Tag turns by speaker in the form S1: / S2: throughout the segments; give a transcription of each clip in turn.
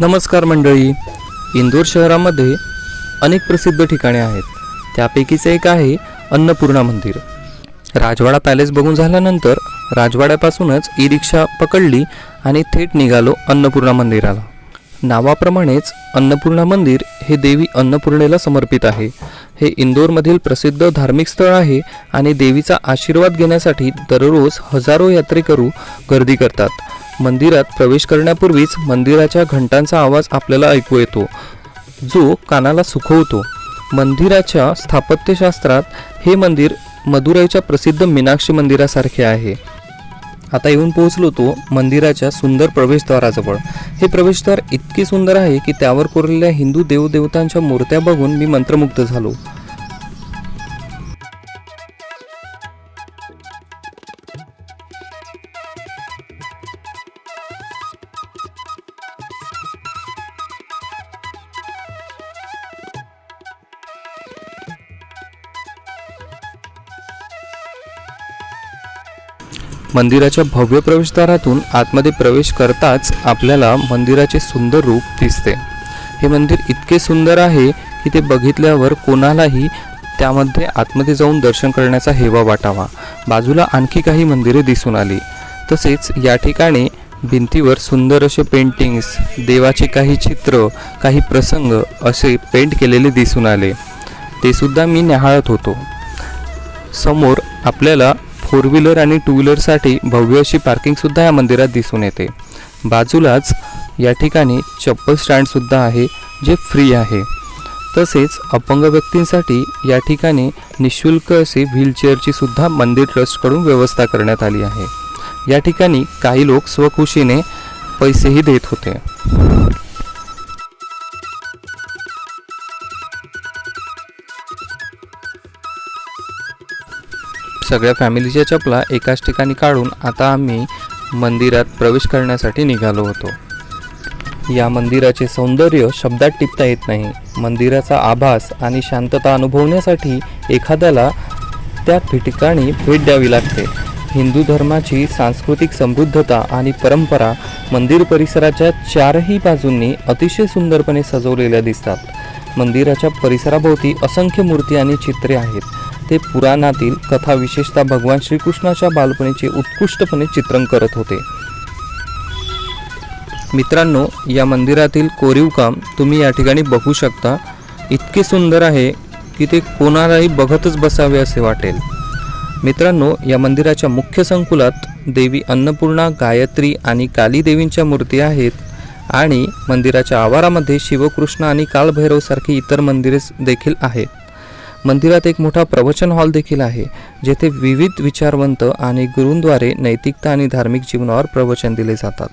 S1: नमस्कार मंडळी. इंदोर शहरामध्ये अनेक प्रसिद्ध ठिकाणे आहेत. त्यापैकीच एक आहे अन्नपूर्णा मंदिर. राजवाडा पॅलेस बघून झाल्यानंतर राजवाड्यापासूनच ई रिक्षा पकडली आणि थेट निघालो अन्नपूर्णा मंदिराला. नावाप्रमाणेच अन्नपूर्णा मंदिर हे देवी अन्नपूर्णेला समर्पित आहे. हे इंदोरमधील प्रसिद्ध धार्मिक स्थळ आहे आणि देवीचा आशीर्वाद घेण्यासाठी दररोज हजारो यात्रेकरू गर्दी करतात. मंदिरात प्रवेश करण्यापूर्वीच मंदिराच्या घंटांचा आवाज आपल्याला ऐकू येतो. जो कानाला सुखवतो. मंदिराच्या स्थापत्यशास्त्रात हे मंदिर मदुराईच्या प्रसिद्ध मीनाक्षी मंदिरासारखे आहे. आता येऊन पोहोचलो तो मंदिराच्या सुंदर प्रवेशद्वाराजवळ. हे प्रवेशद्वार इतके सुंदर आहे की त्यावर कोरलेल्या हिंदू देवदेवतांच्या मूर्त्या बघून मी मंत्रमुग्ध झालो. मंदिराच्या भव्य प्रवेशद्वारातून आतमध्ये प्रवेश करताच आपल्याला मंदिराचे सुंदर रूप दिसते. हे मंदिर इतके सुंदर आहे की ते बघितल्यावर कोणालाही त्यामध्ये आतमध्ये जाऊन दर्शन करण्याचा हेवा वाटावा. बाजूला आणखी काही मंदिरे दिसून आली. तसेच या ठिकाणी भिंतीवर सुंदर असे पेंटिंग्स देवाचे काही चित्र काही प्रसंग असे पेंट केलेले दिसून आले. ते सुद्धा मी न्याहाळत होतो. समोर आपल्याला फोर व्हीलर आणि टू व्हीलरसाठी भव्य अशी पार्किंगसुद्धा या मंदिरात दिसून येते. बाजूलाच या ठिकाणी चप्पल स्टँडसुद्धा आहे जे फ्री आहे. तसेच अपंग व्यक्तींसाठी या ठिकाणी निशुल्क असे व्हीलचेअरची सुद्धा मंदिर ट्रस्टकडून व्यवस्था करण्यात आली आहे. या ठिकाणी काही लोक स्वखुशीने पैसेही देत होते. सगळ्या फॅमिलीच्या चपला एकाच ठिकाणी काढून आता आम्ही मंदिरात प्रवेश करण्यासाठी निघालो होतो. या मंदिराचे सौंदर्य शब्दात टिपता येत नाही. मंदिराचा आभास आणि शांतता अनुभवण्यासाठी एखाद्याला त्या ठिकाणी भेट द्यावी लागते. हिंदू धर्माची सांस्कृतिक समृद्धता आणि परंपरा मंदिर परिसराच्या चारही बाजूंनी अतिशय सुंदरपणे सजवलेल्या दिसतात. मंदिराच्या परिसराभोवती असंख्य मूर्ती आणि चित्रे आहेत. ते पुराणातील कथा विशेषतः भगवान श्रीकृष्णाच्या बालपणीचे उत्कृष्टपणे चित्रण करत होते. मित्रांनो या मंदिरातील कोरीव काम तुम्ही या ठिकाणी बघू शकता. इतके सुंदर आहे की ते कोणालाही बघतच बसावे असे वाटेल. मित्रांनो या मंदिराच्या मुख्य संकुलात देवी अन्नपूर्णा गायत्री आणि काली देवींच्या मूर्ती आहेत आणि मंदिराच्या आवारामध्ये शिवकृष्ण आणि कालभैरवसारखी इतर मंदिरे देखील आहेत. मंदिरात एक मोठा प्रवचन हॉल देखील आहे जेथे विविध विचारवंत आणि गुरूंद्वारे नैतिकता आणि धार्मिक जीवनावर प्रवचन दिले जातात.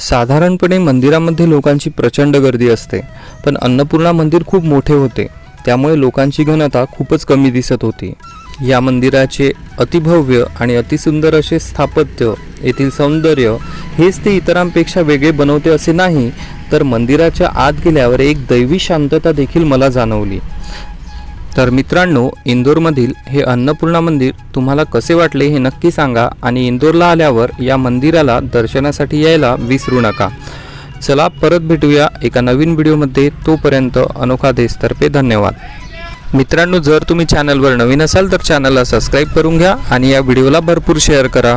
S1: साधारणपणे मंदिरामध्ये लोकांची प्रचंड गर्दी असते पण अन्नपूर्णा मंदिर खूप मोठे होते त्यामुळे लोकांची घनता खूपच कमी दिसत होती. या मंदिराचे अतिभव्य आणि अतिसुंदर असे स्थापत्य येथील सौंदर्य हेच ते इतरांपेक्षा वेगळे बनवते असे नाही तर मंदिराच्या आत गेल्यावर एक दैवी शांतता देखील मला जाणवली. तर मित्रांनो इंदोरमधील हे अन्नपूर्णा मंदिर तुम्हाला कसे वाटले हे नक्की सांगा आणि इंदोरला आल्यावर या मंदिराला दर्शनासाठी यायला विसरू नका. चला परत भेटूया एका नवीन व्हिडिओमध्ये. तोपर्यंत अनोखा देशतर्फे धन्यवाद. मित्रांनो जर तुम्ही चॅनलवर नवीन असाल तर चॅनलला सबस्क्राईब करून घ्या आणि या व्हिडिओला भरपूर शेअर करा.